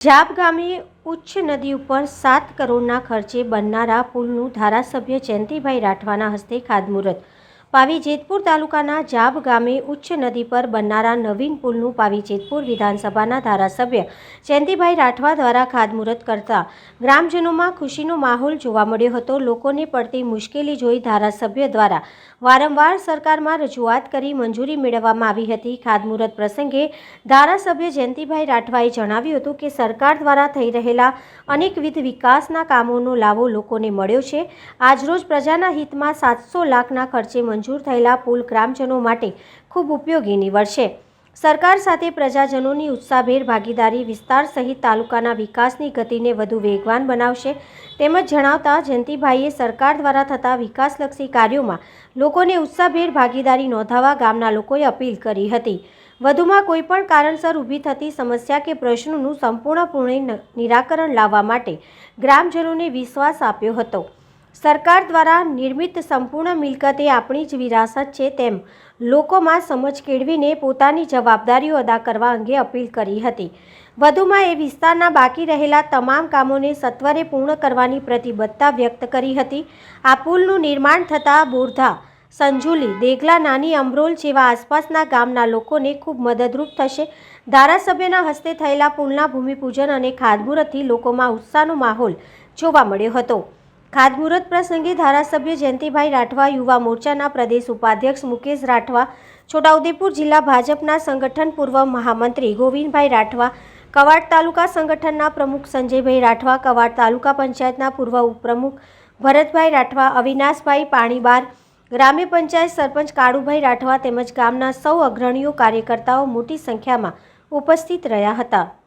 જાપ ગામે ઉચ્ચ નદી ઉપર સાત કરોડના ખર્ચે બનનારા પુલનું ધારાસભ્ય જયંતિભાઈ રાઠવાના હસ્તે ખાતમુહૂર્ત પાવી જેતપુર તાલુકાના જાબ ગામે ઉચ્ચ નદી પર બનનારા નવીન પુલનું પાવી જેતપુર વિધાનસભાના ધારાસભ્ય જયંતિભાઈ રાઠવા દ્વારા ખાતમુહૂર્ત કરતા ગ્રામજનોમાં ખુશીનો માહોલ જોવા મળ્યો હતો. લોકોને પડતી મુશ્કેલી જોઈ ધારાસભ્ય દ્વારા વારંવાર સરકારમાં રજૂઆત કરી મંજૂરી મેળવવામાં આવી હતી. ખાતમુહૂર્ત પ્રસંગે ધારાસભ્ય જયંતિભાઈ રાઠવાએ જણાવ્યું હતું કે સરકાર દ્વારા થઈ રહેલા અનેકવિધ વિકાસના કામોનો લાવો લોકોને મળ્યો છે. આજરોજ પ્રજાના હિતમાં સાતસો લાખના ખર્ચે મંજૂર થયેલા પુલ ગ્રામજનો માટે ખૂબ ઉપયોગી નીવડશે. સરકાર સાથે પ્રજાજનોની ઉત્સાહભેર ભાગીદારી વિસ્તાર સહિત તાલુકાના વિકાસની ગતિને વધુ વેગવાન બનાવશે તેમજ જણાવતા જયંતિભાઈએ સરકાર દ્વારા થતા વિકાસલક્ષી કાર્યોમાં લોકોને ઉત્સાહભેર ભાગીદારી નોંધાવવા ગામના લોકોએ અપીલ કરી હતી. વધુમાં કોઈપણ કારણસર ઊભી થતી સમસ્યા કે પ્રશ્નોનું સંપૂર્ણપણે નિરાકરણ લાવવા માટે ગ્રામજનોને વિશ્વાસ આપ્યો હતો. સરકાર દ્વારા નિર્મિત સંપૂર્ણ મિલકત એ આપણી જ વિરાસત છે તેમ લોકોમાં સમજ કેળવીને પોતાની જવાબદારીઓ અદા કરવા અંગે અપીલ કરી હતી. વધુમાં એ વિસ્તારના બાકી રહેલા તમામ કામોને સત્વરે પૂર્ણ કરવાની પ્રતિબદ્ધતા વ્યક્ત કરી હતી. આ પુલનું નિર્માણ થતાં બોરધા, સંજુલી, દેગલા, નાની અમરોલ જેવા આસપાસના ગામના લોકોને ખૂબ મદદરૂપ થશે. ધારાસભ્યના હસ્તે થયેલા પુલના ભૂમિપૂજન અને ખાતમુહૂર્તથી લોકોમાં ઉત્સાહનો માહોલ જોવા મળ્યો હતો. ખાતમુહૂર્ત પ્રસંગે ધારાસભ્ય જયંતિભાઈ રાઠવા, યુવા મોરચાના પ્રદેશ ઉપાધ્યક્ષ મુકેશ રાઠવા, છોટાઉદેપુર જિલ્લા ભાજપના સંગઠન પૂર્વ મહામંત્રી ગોવિંદભાઈ રાઠવા, કવાડ તાલુકા સંગઠનના પ્રમુખ સંજયભાઈ રાઠવા, કવાડ તાલુકા પંચાયતના પૂર્વ ઉપપ્રમુખ ભરતભાઈ રાઠવા, અવિનાશભાઈ પાણીબાર, ગ્રામ્ય પંચાયત સરપંચ કાળુભાઈ રાઠવા તેમજ ગામના સૌ અગ્રણીઓ કાર્યકર્તાઓ મોટી સંખ્યામાં ઉપસ્થિત રહ્યા હતા.